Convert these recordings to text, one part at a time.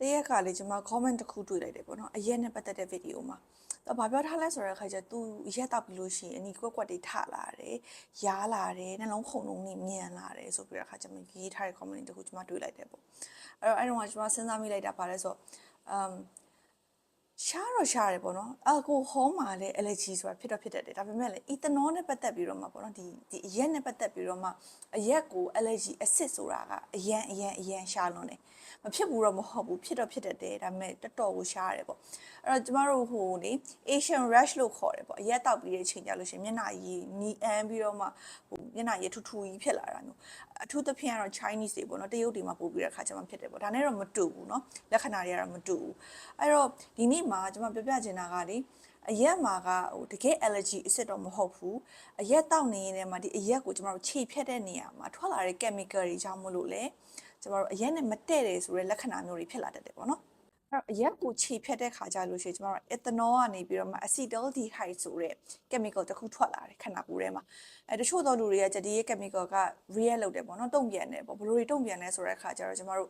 တရက်ကလေကျွန်မ comment တစ်ခုတွေ့လိုက်တယ်ပေါ့နော်အရက်နဲ့ပတ်သက်တဲ့ဗီဒီယိုမှာတော့ဘာပြောထားလဲဆိုတော့အခါကျသူရက်တောက်ပြီးလို့ရှိရင်အနီကွက်ကွက်တွေထလာတယ်ရားလာတယ်နှလုံးခုန်လုံးတွေမြန်လာတယ်ဆိုပြီးတော့အခါကျမရေးထားတဲ့ comment တစ်ခုကျွန်မတွေ့လိုက်တယ်ပေါ့အဲ့တော့အဲ့တော့ကျွန်မစဉ်းစားမိလိုက်တာပါလဲဆိုတော့ um ရှားတော့ရှားတယ်ပေါ့နော်အယ်ကိုဟောမှာလည်း allergy ဆိုတာဖြစ်တော့ဖြစ်တတ်တယ်ဒါပေမဲ့လည်း ethanol နဲ့ပတ်သက်ပြီးတော့မှပေါ့နော်ဒီဒီအရက်နဲ့ပတ်သက်ပြီးတော့မှအရက်ကို allergy acid ဆိုတာကအရန်အရန်အရန်ရှားလွန်းတယ်မဖြစ်ဘူးတော့မဟုတ်ဘူးဖြစ်တော့ဖြစ်တတ်တယ်ဒါပေမဲ့တော်တော်ကိုရှားတယ်ပေါ့အဲ့တော့ကျမတို့ဟိုလေ Asian rash လို့ခေါ်တယ်ပေါ့အရက်တောက်ပြီးတဲ့အချိန်ကြလို့ရှိရင်မျက်နှာရည်နီအန်းပြီးတော့မှဟိုမျက်နှာရည်ထူထူကြီးဖြစ်လာတာမျိုးအထူးသဖြင့်ကတော့ Chinese တွေပေါ့နော်တရုတ်တွေမှာပို့ပြီးတဲ့ခါကျမှဖြစ်တယ်ပေါ့ဒါနဲ့တော့မတူဘူးเนาะလက္ခဏာတွေကတော့မတူဘူးအဲ့တော့ဒီနေ့ မှာကျမပြောပြချင်တာကလေအရက်မှာကဟိုတကယ် allergy အစ်စ်တော့မဟုတ်ဘူးအရက်တောက်နေရင်လည်းမဒီအရက်ကိုကျမတို့ခြေဖြတ်တဲ့နေရာမှာထွက်လာတဲ့ chemical တွေကြောင့်မလို့လေကျမတို့အရက်နဲ့မတည့်တယ်ဆိုတဲ့လက္ခဏာမျိုးတွေဖြစ်လာတတ်တယ်ပေါ့နော် အဲ့တော့အရက်ကိုခြေဖြတ်တဲ့ခါကျလို့ရှိရင်ကျမတို့ ethanol ကနေပြီးတော့မှ acetaldehyde ဆိုတဲ့ chemical တစ်ခုထွက်လာတယ်ခန္ဓာကိုယ်ထဲမှာအဲတချို့သောလူတွေကကြဒီရဲ့ chemical က react လုပ်တယ်ပေါ့နော်တုံ့ပြန်တယ်ပေါ့ဘယ်လိုတွေတုံ့ပြန်လဲဆိုတဲ့အခါကျတော့ကျမတို့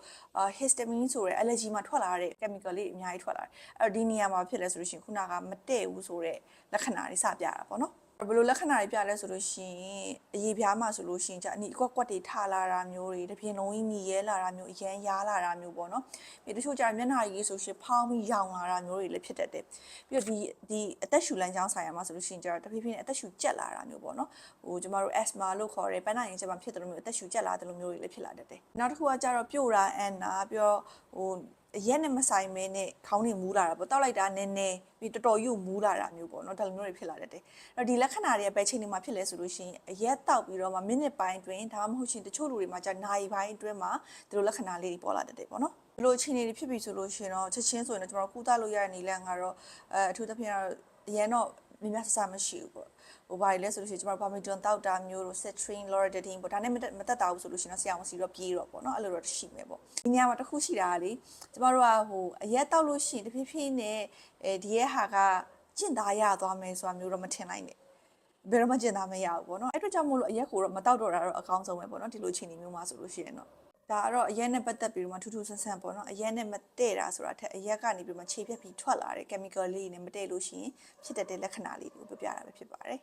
histamine ဆိုတဲ့ allergy မှာထွက်လာတဲ့ chemical လေးအများကြီးထွက်လာတယ်အဲ့တော့ဒီနေရာမှာဖြစ်လဲဆိုလို့ရှိရင်ခုနကမတည့်ဘူးဆိုတဲ့လက္ခဏာတွေစပြတာပေါ့နော် ဘယ်လိုလက္ခဏာတွေပြလဲဆိုလို့ရှိရင်အရေးပြားမှဆိုလို့ရှိရင်じゃအနီအကွက်ကွက်တွေထလာတာမျိုးတွေတပြင်းလုံးကြီးညီရဲလာတာမျိုးအရန်ရားလာတာမျိုးပေါ့နော်ပြီးတချို့じゃမျက်နှာကြီးဆိုရှင်ဖောင်းပြီးရောင်လာတာမျိုးတွေလည်းဖြစ်တတ်တယ်ပြီးတော့ဒီဒီအသက်ရှူလမ်းကြောင်းဆိုင်ရာမှာဆိုလို့ရှိရင်じゃတဖြည်းဖြည်းနဲ့အသက်ရှူကျက်လာတာမျိုးပေါ့နော်ဟိုကျမတို့ asthma လို့ခေါ်တယ်ပန်းနာရင်ကျမဖြစ်တယ်လို့မျိုးအသက်ရှူကျက်လာတယ်လို့မျိုးတွေလည်းဖြစ်လာတတ်တယ်နောက်တစ်ခုကကြတော့ပြို့တာအန်နာပြီးတော့ဟိုအ ရက်နဲ့မဆိုင်မဲနဲ့ခေါင်းတွေမူးလာတာပေါ့တောက်လိုက်တာနည်းနည်းပြီးတော်တော်ယူမူးလာတာမျိုးပေါ့နော်ဒါလိုမျိုးတွေဖြစ်လာတတ်တယ်အဲ့တော့ဒီလက္ခဏာတွေကဘယ်ချိန်တွေမှာဖြစ်လဲဆိုလို့ရှိရင်အရက်တောက်ပြီးတော့မှမိနစ်ပိုင်းတွင်ဒါမှမဟုတ်ရှင်တချို့လူတွေမှာじゃနိုင်ပိုင်းအတွင်းမှာဒီလိုလက္ခဏာလေးတွေပေါ်လာတတ်တယ်ပေါ့နော်ဒီလိုအခြေအနေတွေဖြစ်ပြီဆိုလို့ရှိရင်တော့ချက်ချင်းဆိုရင်တော့ကျွန်တော်ကုသလို့ရတဲ့နည်းလမ်းကတော့အဲအထူးသဖြင့်တော့အရင်တော့မြများဆဆမရှိဘူးပေါ့ ဟိုဘာလဲဆိုလို့ရှိရင်ကျွန်တော်ဗာမီတွန်တောက်တာမျိုးတို့ citrine loratadine ပေါ့ဒါနဲ့မတက်မတက်တာဘူးဆိုလို့ရှိရင်တော့ဆရာဝန်စီတော့ပြေးတော့ပေါ့နော်အဲ့လိုတော့ရှိမယ်ပေါ့ဒီနေရာမှာတစ်ခုရှိတာကလေကျမတို့ကဟိုအရက်တောက်လို့ရှိရင်တဖြည်းဖြည်းနဲ့အဲဒီရဲ့ဟာကကျင့်သားရသွားမယ်ဆိုတာမျိုးတော့မထင်လိုက်နဲ့ဘယ်တော့မှကျင့်သားမရဘူးပေါ့နော်အဲ့အတွက်ကြောင့်မို့လို့အရက်ကိုတော့မတောက်တော့တာတော့အကောင်းဆုံးပဲပေါ့နော်ဒီလိုအခြေအနေမျိုးမှာဆိုလို့ရှိရင်တော့ဒါကတော့အရက်နဲ့ပတ်သက်ပြီးတော့မှထူးထူးဆန်းဆန်းပေါ့နော်အရက်နဲ့မတည့်တာဆိုတာထက်အရက်ကနေပြီးမှခြေဖြတ်ပြီးထွက်လာတဲ့ chemical လေးတွေနဲ့မတည့်လို့ရှိရင်ဖြစ်တတ်တဲ့လက္ခဏာလေးတွေကိုပြပြတာပဲဖြစ်ပါတယ်